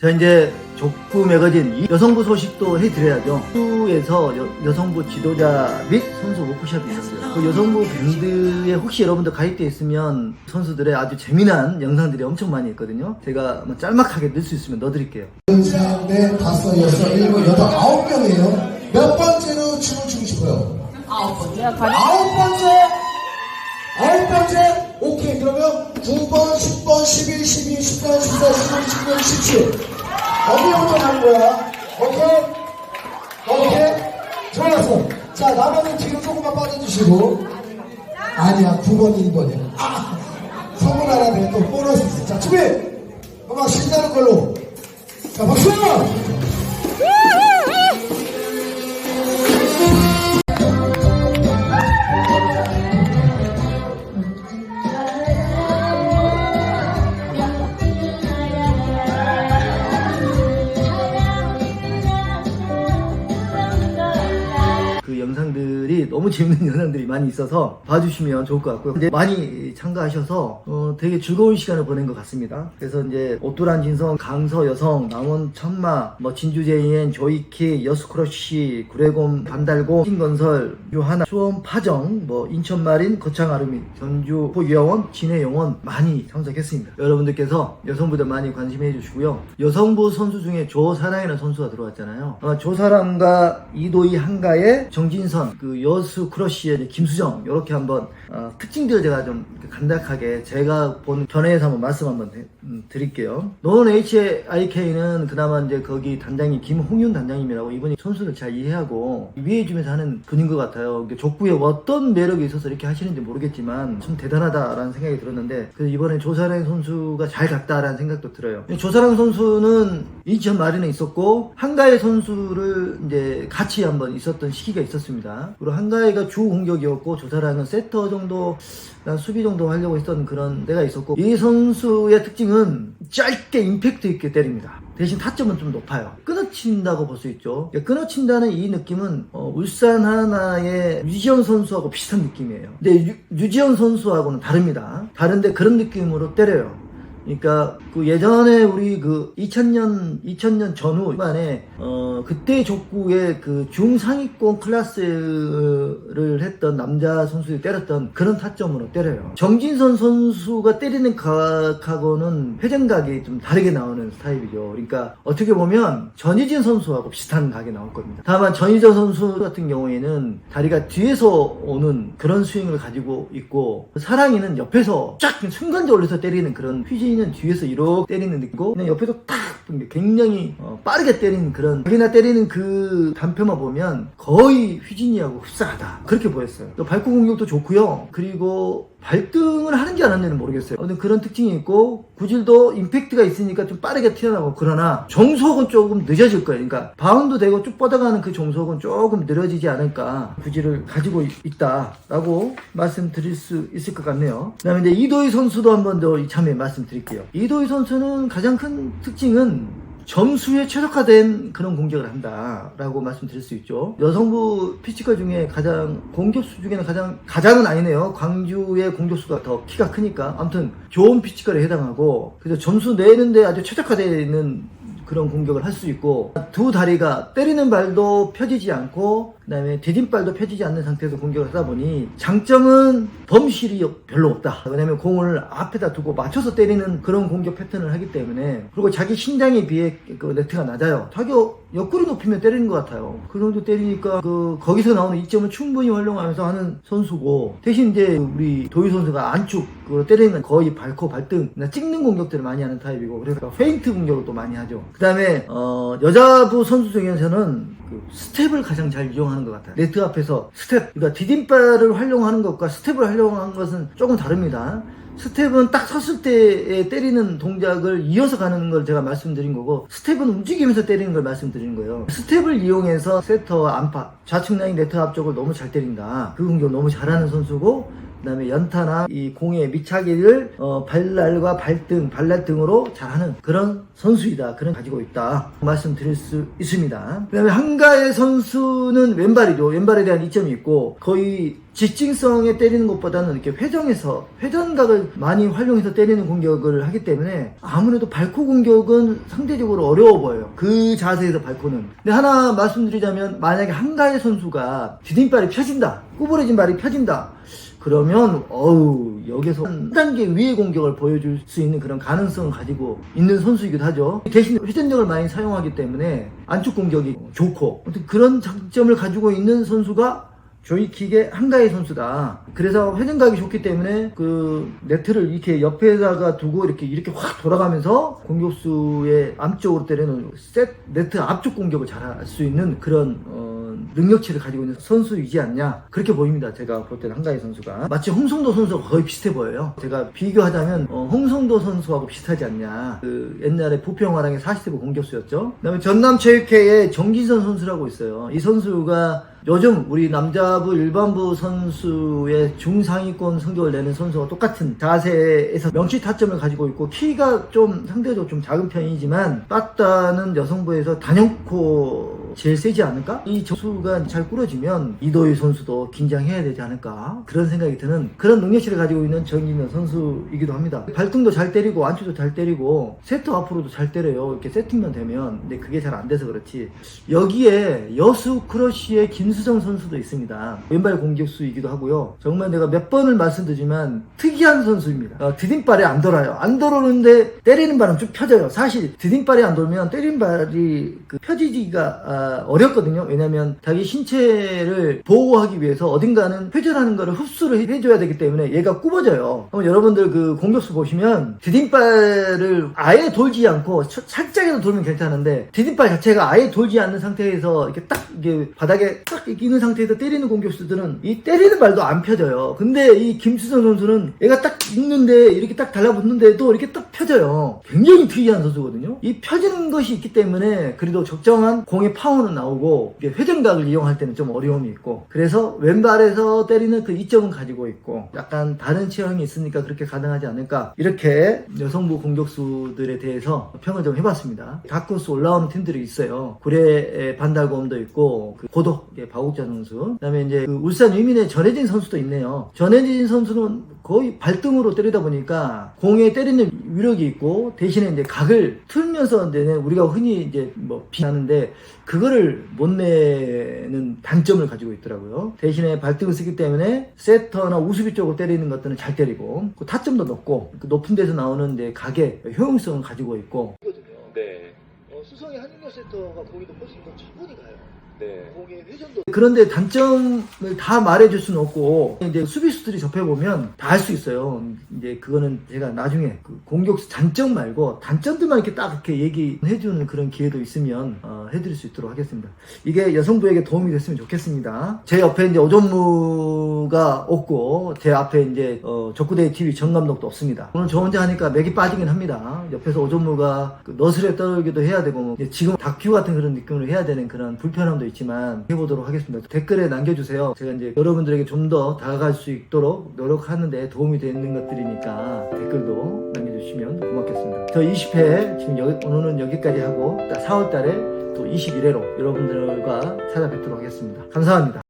자 이제 족구 매거진 이 여성부 소식도 해드려야죠. 수에서 여, 성부 지도자 및 선수 워크숍이 있었어요. 그 여성부 밴드에 혹시 여러분들 가입되어 있으면 선수들의 아주 재미난 영상들이 엄청 많이 있거든요. 제가 뭐 짤막하게 넣을 수 있으면 넣어드릴게요. 셋, 넷, 다섯, 여섯, 일곱, 여덟, 아홉 명이에요. 몇 번째로 춤을 추고 싶어요? 아홉 가리 아홉 번째! 아홉 번째! 오케이, 그러면 9번, 10번, 11, 12, 13, 14, 15, 16, 17. 어디부터 가는 거야? 오케이? 오케이? 좋았어. 자, 나머지 뒤로 조금만 빠져주시고. 아니야, 9번이 1번이야. 아! 선물 하나 돼, 또 보너스 있어. 자, 준비! 음악 신나는 걸로. 자, 박수! 그 영상들이 너무 재밌는 영상들이 많이 있어서 봐주시면 좋을 것 같고요. 많이 참가하셔서 어, 되게 즐거운 시간을 보낸 것 같습니다. 그래서 이제 오뚜란 진성, 강서 여성, 남원 천마, 뭐 진주 제이엔, 조이키, 여수크러쉬, 구례곰, 반달고, 신건설, 유하나, 수원 파정, 뭐 인천 마린, 거창 아르미, 전주 포유영원, 진해 영원 많이 참석했습니다. 여러분들께서 여성부들 많이 관심해 주시고요. 여성부 선수 중에 조사랑이라는 선수가 들어왔잖아요. 아마 조사랑과 이도희 한가의 정 진선, 그 여수 크러쉬의 김수정 이렇게 한번 어, 특징들을 제가 좀 간략하게 제가 본 견해에서 한번 말씀 한번 해- 음, 드릴게요. 노원 HIK는 그나마 이제 거기 단장이 김홍윤 단장님이라고 이분이 선수를 잘 이해하고 위해 주면서 하는 분인 것 같아요. 족구에 어떤 매력이 있어서 이렇게 하시는지 모르겠지만 좀 대단하다라는 생각이 들었는데 그 이번에 조사랑 선수가 잘 갔다라는 생각도 들어요. 조사랑 선수는 인천 마린에 있었고 한가해 선수를 이제 같이 한번 있었던 시기가 있 었습니다. 그리고 한가해가 주 공격이었고 조사랑은 세터 정도 난 수비 정도 하려고 했던 그런 때가 있었고 이 선수의 특징은 짧게 임팩트 있게 때립니다. 대신 타점은 좀 높아요. 끊어친다고 볼 수 있죠. 끊어친다는 이 느낌은 어, 울산 하나의 유지현 선수하고 비슷한 느낌이에요. 근데 유, 유지현 선수하고는 다릅니다. 다른데 그런 느낌으로 때려요. 그러니까 그 예전에 우리 그 2000년 2000년 전후반에 어 그때 족구의 그 중상위권 클래스를 했던 남자 선수들이 때렸던 그런 타점으로 때려요. 정진선 선수가 때리는 각하고는 회전각이 좀 다르게 나오는 스타일이죠. 그러니까 어떻게 보면 전희진 선수하고 비슷한 각이 나올 겁니다. 다만 전희진 선수 같은 경우에는 다리가 뒤에서 오는 그런 스윙을 가지고 있고 사랑이는 옆에서 쫙 순간적으로 올려서 때리는 그런 휘진 이는 뒤에서 이렇게 때리는 느낌이고 그냥 옆에서 탁 굉장히 어, 빠르게 때리는 그런 자기나 때리는 그 단표만 보면 거의 휘진이하고 흡사하다 그렇게 보였어요. 또 발코 공격도 좋고요. 그리고 발등을 하는지 안 하는지는 모르겠어요. 아무튼 그런 특징이 있고 구질도 임팩트가 있으니까 좀 빠르게 튀어나오고 그러나 정속은 조금 늦어질 거예요. 그러니까 바운드 되고 쭉 뻗어가는 그 정속은 조금 느려지지 않을까 구질을 가지고 있- 있다라고 말씀드릴 수 있을 것 같네요. 그다음에 이제 이도희 선수도 한번 더 이참에 말씀드릴게요. 이도희 선수는 가장 큰 특징은 점수에 최적화된 그런 공격을 한다라고 말씀드릴 수 있죠. 여성부 피치커 중에 가장 공격수 중에는 가장 가장은 아니네요. 광주의 공격수가 더 키가 크니까 아무튼 좋은 피치커에 해당하고 그래서 점수 내는데 아주 최적화되는 그런 공격을 할 수 있고 두 다리가 때리는 발도 펴지지 않고 그다음에 디딤발도 펴지지 않는 상태에서 공격을 하다 보니 장점은 범실이 별로 없다. 왜냐면 공을 앞에다 두고 맞춰서 때리는 그런 공격 패턴을 하기 때문에 그리고 자기 신장에 비해 그 네트가 낮아요. 자기 옆구리 높이면 때리는 것 같아요. 그 정도 때리니까 그 거기서 나오는 이점을 충분히 활용하면서 하는 선수고 대신 이제 우리 도희 선수가 안쪽으로 때리는 건 거의 발코 발등 찍는 공격들을 많이 하는 타입이고 그래서 페인트 공격을 또 많이 하죠. 그 다음에 어, 여자부 선수 중에서는 그 스텝을 가장 잘 이용하는 것 같아요. 네트 앞에서 스텝, 그러니까 디딤발을 활용하는 것과 스텝을 활용하는 것은 조금 다릅니다. 스텝은 딱 섰을 때 때리는 동작을 이어서 가는 걸 제가 말씀드린 거고 스텝은 움직이면서 때리는 걸 말씀드린 거예요. 스텝을 이용해서 세터 안팎 좌측 라인 네트 앞쪽을 너무 잘 때린다. 그 공격 너무 잘하는 선수고 그다음에 연타나 이 공의 미차기를 어, 발날과 발등, 발날 등으로 잘하는 그런 선수이다. 그런 가지고 있다. 말씀드릴 수 있습니다. 그다음에 한가의 선수는 왼발이죠. 왼발에 대한 이점이 있고 거의 직진성에 때리는 것보다는 이렇게 회전해서 회전각을 많이 활용해서 때리는 공격을 하기 때문에 아무래도 발코 공격은 상대적으로 어려워 보여요. 그 자세에서 발코는. 근데 하나 말씀드리자면 만약에 한가의 선수가 디딤발이 펴진다. 구부러진 발이 펴진다. 그러면 어우 여기서 한 단계 위의 공격을 보여줄 수 있는 그런 가능성을 가지고 있는 선수이기도 하죠. 대신 회전력을 많이 사용하기 때문에 안쪽 공격이 좋고 그런 장점을 가지고 있는 선수가 조이킥의 한가위 선수다. 그래서 회전각이 좋기 때문에 그 네트를 이렇게 옆에다가 두고 이렇게 이렇게 확 돌아가면서 공격수의 앞쪽으로 때리는 셋 네트 앞쪽 공격을 잘 할 수 있는 그런 어, 능력치를 가지고 있는 선수이지 않냐 그렇게 보입니다. 제가 볼 때는 한가위 선수가 마치 홍성도 선수와 거의 비슷해 보여요. 제가 비교하자면 어, 홍성도 선수하고 비슷하지 않냐. 그 옛날에 부평화랑의 40대부 공격수였죠. 그다음에 전남체육회의 정진선 선수라고 있어요. 이 선수가 요즘 우리 남자부 일반부 선수의 중상위권 성적을 내는 선수와 똑같은 자세에서 명치 타점을 가지고 있고 키가 좀 상대적으로 좀 작은 편이지만 빠따는 여성부에서 단연코 제일 세지 않을까? 이 점수가 잘 꾸려지면 이도희 선수도 긴장해야 되지 않을까? 그런 생각이 드는 그런 능력치를 가지고 있는 정진현 선수이기도 합니다. 발등도 잘 때리고 안치도 잘 때리고 세트 앞으로도 잘 때려요. 이렇게 세팅만 되면 근데 그게 잘 안 돼서 그렇지 여기에 여수 크러쉬의 김수정 선수도 있습니다. 왼발 공격수이기도 하고요. 정말 내가 몇 번을 말씀드리지만 특이한 선수입니다. 어, 디딤발이 안 돌아요. 안 돌아오는데 때리는 발은 좀 펴져요. 사실 디딤발이 안 돌면 때리는 발이 그 펴지기가 아, 어렵거든요. 왜냐면 자기 신체를 보호하기 위해서 어딘가는 회전하는 거를 흡수를 해- 해줘야 되기 때문에 얘가 굽어져요. 그럼 여러분들 그 공격수 보시면 디딤발을 아예 돌지 않고 차- 살짝이라도 돌면 괜찮은데 디딤발 자체가 아예 돌지 않는 상태에서 이렇게 딱 이게 바닥에 딱 있는 상태에서 때리는 공격수들은 이 때리는 발도 안 펴져요. 근데 이 김수성 선수는 얘가 딱 있는데 이렇게 딱 달라붙는데도 이렇게 딱 펴져요. 굉장히 특이한 선수거든요. 이 펴지는 것이 있기 때문에 그래도 적정한 공의 파워 는 나오고 회전각을 이용할 때는 좀 어려움이 있고 그래서 왼발에서 때리는 그 이점은 가지고 있고 약간 다른 체형이 있으니까 그렇게 가능하지 않을까 이렇게 여성부 공격수들에 대해서 평을 좀 해봤습니다. 다크호스 올라오는 팀들이 있어요. 구례 반달곰도 있고 그 고독 박욱자 선수 그다음에 이제 그 울산 유민의 전혜진 선수도 있네요. 전혜진 선수는 거의 발등으로 때리다 보니까 공에 때리는 위력이 있고 대신에 이제 각을 틀면서 내는 우리가 흔히 이제 뭐 비하는데 그거를 못 내는 단점을 가지고 있더라고요. 대신에 발등을 쓰기 때문에 세터나 우수비 쪽으로 때리는 것들은 잘 때리고 그 타점도 높고 그 높은 데서 나오는 이제 각의 효용성을 가지고 있고. 네, 수성의 한윤여 세터가 거기도 훨씬 더 충분히 가요. 네. 그런데 단점을 다 말해줄 수는 없고 이제 수비수들이 접해보면 다할수 있어요. 이제 그거는 제가 나중에 그 공격수 단점 말고 단점들만 이렇게 딱 이렇게 얘기해주는 그런 기회도 있으면 어, 해드릴 수 있도록 하겠습니다. 이게 여성부에게 도움이 됐으면 좋겠습니다. 제 옆에 이제 오전무가 없고 제 앞에 이제 어, 족구대회 TV 정 감독도 없습니다. 오늘 저 혼자 하니까 맥이 빠지긴 합니다. 옆에서 오전무가 그 너스레 떨기도 해야 되고 뭐 지금 다큐 같은 그런 느낌으로 해야 되는 그런 불편함도 있지만 해보도록 하겠습니다. 댓글에 남겨주세요. 제가 이제 여러분들에게 좀 더 다가갈 수 있도록 노력하는데 도움이 되는 것들이니까 댓글도 남겨주시면 고맙겠습니다. 저 20회 지금 여기, 오늘은 여기까지 하고 4월달에 또 21회로 여러분들과 찾아뵙도록 하겠습니다. 감사합니다.